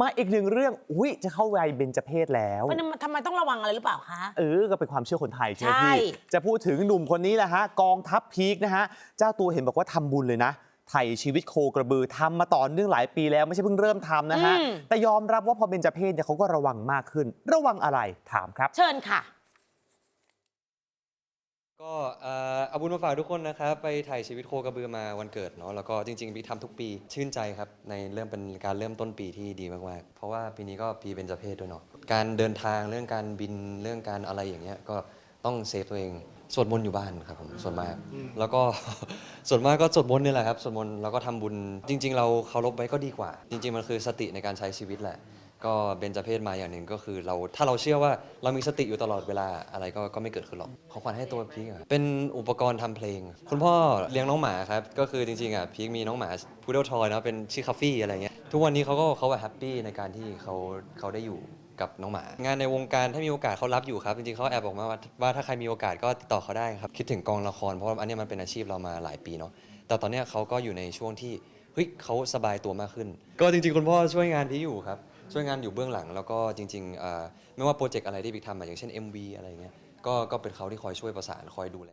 มาอีกหนึ่งเรื่องอุ้ยจะเข้าวัยเบญจเพศแล้วมันทำไมต้องระวังอะไรหรือเปล่าคะ เออ ก็เป็นความเชื่อคนไทยใช่ไหมใช่พี่ จะพูดถึงหนุ่มคนนี้แหละฮะ กองทัพพีคนะฮะ เจ้าตัวเห็นบอกว่าทำบุญเลยนะไถ่ชีวิตโคกระบือทำมาต่อเนื่องหลายปีแล้ว ไม่ใช่เพิ่งเริ่มทำนะฮะอืมแต่ยอมรับว่าพอเป็นจเพศเนี่ยเขาก็ระวังมากขึ้น ระวังอะไรถามครับ เชิญค่ะ ก็ เอ่อเอาบุญมาฝากทุกคนนะครับ ไปถ่ายชีวิตโคกระบือมาวันเกิดเนาะ แล้วก็จริงๆปีทำทุกปี ชื่นใจครับ ในเริ่มเป็นการเริ่มต้นปีที่ดีมากๆ เพราะว่าปีนี้ก็ปีเป็นจเพศด้วยเนาะ การเดินทางเรื่องการบินเรื่องการอะไรอย่างเงี้ย ก็ต้องเซฟตัวเอง สวดมนต์อยู่บ้านครับผมส่วนมาก แล้วก็ ส่วนมากก็สวดมนต์นี่แหละครับ สวดมนต์แล้วก็ทำบุญ จริง ๆ เราเคารพไว้ก็ดีกว่า จริง ๆ มันคือสติในการใช้ชีวิตแหละ ก็เบญจเพศมาอย่างหนึ่งก็คือเราถ้าเราเชื่อว่าเรามีสติอยู่ตลอดเวลาอะไรก็ก็ไม่เกิดขึ้นหรอกของขวัญให้ตัวพีกอะเป็นอุปกรณ์ทำเพลง คุณพ่อเลี้ยงน้องหมาครับก็คือจริงๆอะพีกมีน้องหมาพูดเดิลทอยนะเป็นชื่อคัฟฟี่อะไรเงี้ยทุกวันนี้เขาก็เขาแบบแฮปปี้ในการที่เขาเขาได้อยู่กับน้องหมา งานในวงการถ้ามีโอกาสเขารับอยู่ครับ จริงๆเขาแอบบอกมาว่าว่าถ้าใครมีโอกาสก็ติดต่อเขาได้ครับคิดถึงกองละครเพราะว่าอันนี้มันเป็นอาชีพเรามาหลายปีเนาะแต่ตอนนี้เขาก็อยู่ในช่วงที่เฮ้ยเขาสบายตัวมากขึ้น ก็จริงๆคุณพ่อช่วยงานพีคอยู่ครับ ช่วยงานอยู่เบื้องหลังแล้วก็จริงๆเอ่อไม่ว่าโปรเจกต์อะไรที่บิ๊กทำอะอย่างเช่น MV อะไรเงี้ยก็ก็เป็นเขาที่คอยช่วยประสานคอยดูแล